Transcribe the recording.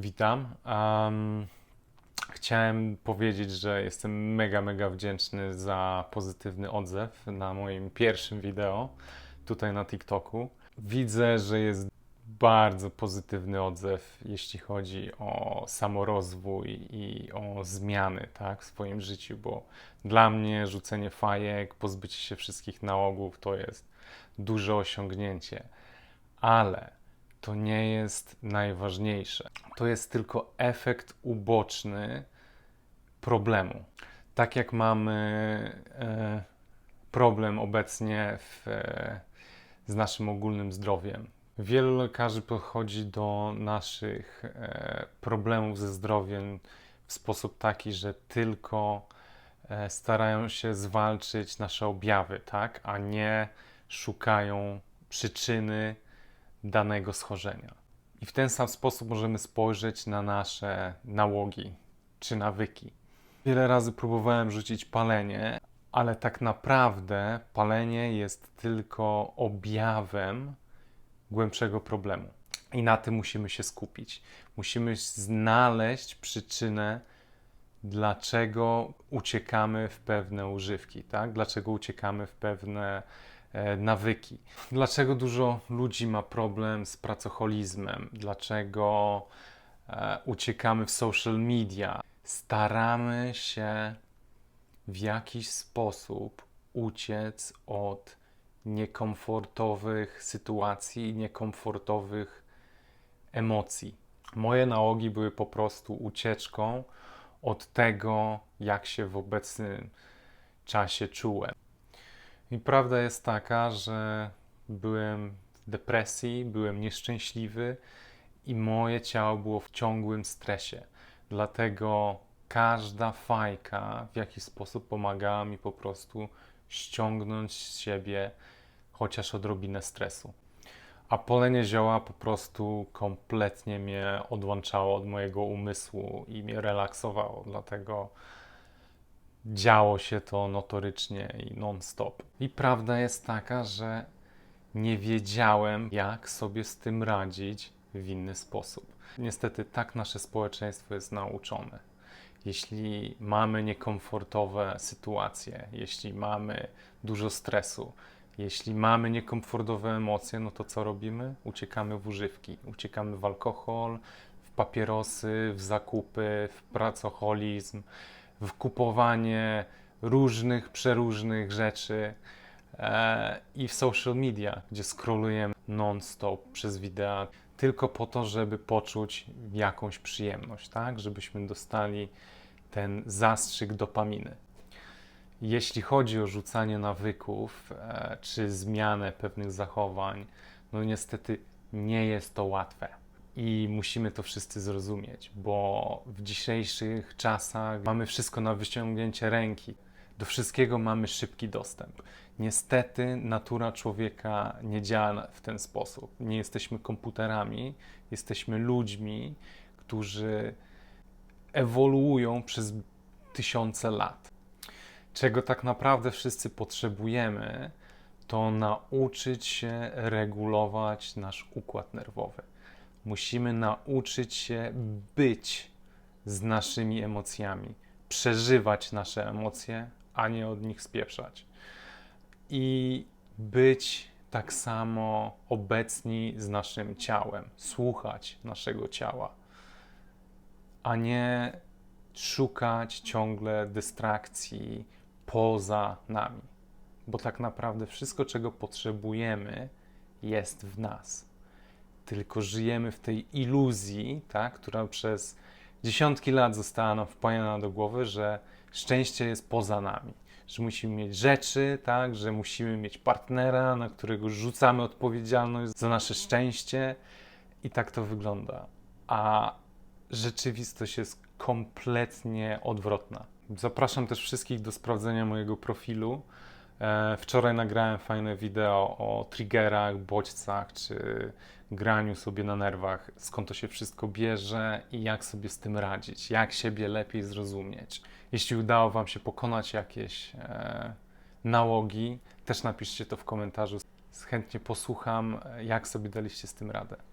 Witam. Um, chciałem powiedzieć, że jestem mega, mega wdzięczny za pozytywny odzew na moim pierwszym wideo tutaj na TikToku. Widzę, że jest bardzo pozytywny odzew, jeśli chodzi o samorozwój i o zmiany tak, w swoim życiu, bo dla mnie rzucenie fajek, pozbycie się wszystkich nałogów to jest duże osiągnięcie. Ale to nie jest najważniejsze. To jest tylko efekt uboczny problemu. Tak jak mamy e, problem obecnie w, e, z naszym ogólnym zdrowiem. Wielu lekarzy podchodzi do naszych e, problemów ze zdrowiem w sposób taki, że tylko e, starają się zwalczyć nasze objawy, tak, a nie szukają przyczyny danego schorzenia. I w ten sam sposób możemy spojrzeć na nasze nałogi czy nawyki. Wiele razy próbowałem rzucić palenie, ale tak naprawdę palenie jest tylko objawem głębszego problemu. I na tym musimy się skupić. Musimy znaleźć przyczynę, dlaczego uciekamy w pewne używki, tak? Dlaczego uciekamy w pewne nawyki. Dlaczego dużo ludzi ma problem z pracoholizmem? Dlaczego e, uciekamy w social media? Staramy się w jakiś sposób uciec od niekomfortowych sytuacji i niekomfortowych emocji. Moje nałogi były po prostu ucieczką od tego, jak się w obecnym czasie czułem. I prawda jest taka, że byłem w depresji, byłem nieszczęśliwy i moje ciało było w ciągłym stresie. Dlatego każda fajka w jakiś sposób pomagała mi po prostu ściągnąć z siebie chociaż odrobinę stresu. A polenie zioła po prostu kompletnie mnie odłączało od mojego umysłu i mnie relaksowało, dlatego działo się to notorycznie i non-stop. I prawda jest taka, że nie wiedziałem, jak sobie z tym radzić w inny sposób. Niestety, tak nasze społeczeństwo jest nauczone. Jeśli mamy niekomfortowe sytuacje, jeśli mamy dużo stresu, jeśli mamy niekomfortowe emocje, no to co robimy? Uciekamy w używki, uciekamy w alkohol, w papierosy, w zakupy, w pracoholizm, w kupowanie różnych, przeróżnych rzeczy e, i w social media, gdzie scrollujemy non-stop przez wideo, tylko po to, żeby poczuć jakąś przyjemność, tak? Żebyśmy dostali ten zastrzyk dopaminy. Jeśli chodzi o rzucanie nawyków e, czy zmianę pewnych zachowań, no niestety nie jest to łatwe. I musimy to wszyscy zrozumieć, bo w dzisiejszych czasach mamy wszystko na wyciągnięcie ręki. Do wszystkiego mamy szybki dostęp. Niestety natura człowieka nie działa w ten sposób. Nie jesteśmy komputerami, jesteśmy ludźmi, którzy ewoluują przez tysiące lat. Czego tak naprawdę wszyscy potrzebujemy, to nauczyć się regulować nasz układ nerwowy. Musimy nauczyć się być z naszymi emocjami, przeżywać nasze emocje, a nie od nich spieprzać. I być tak samo obecni z naszym ciałem, słuchać naszego ciała, a nie szukać ciągle dystrakcji poza nami. Bo tak naprawdę wszystko, czego potrzebujemy, jest w nas. Tylko żyjemy w tej iluzji, tak, która przez dziesiątki lat została nam wpajana do głowy, że szczęście jest poza nami. Że musimy mieć rzeczy, tak, że musimy mieć partnera, na którego rzucamy odpowiedzialność za nasze szczęście, i tak to wygląda. A rzeczywistość jest kompletnie odwrotna. Zapraszam też wszystkich do sprawdzenia mojego profilu. E, wczoraj nagrałem fajne wideo o triggerach, bodźcach czy graniu sobie na nerwach, skąd to się wszystko bierze i jak sobie z tym radzić, jak siebie lepiej zrozumieć. Jeśli udało Wam się pokonać jakieś e, nałogi, też napiszcie to w komentarzu. Chętnie posłucham, jak sobie daliście z tym radę.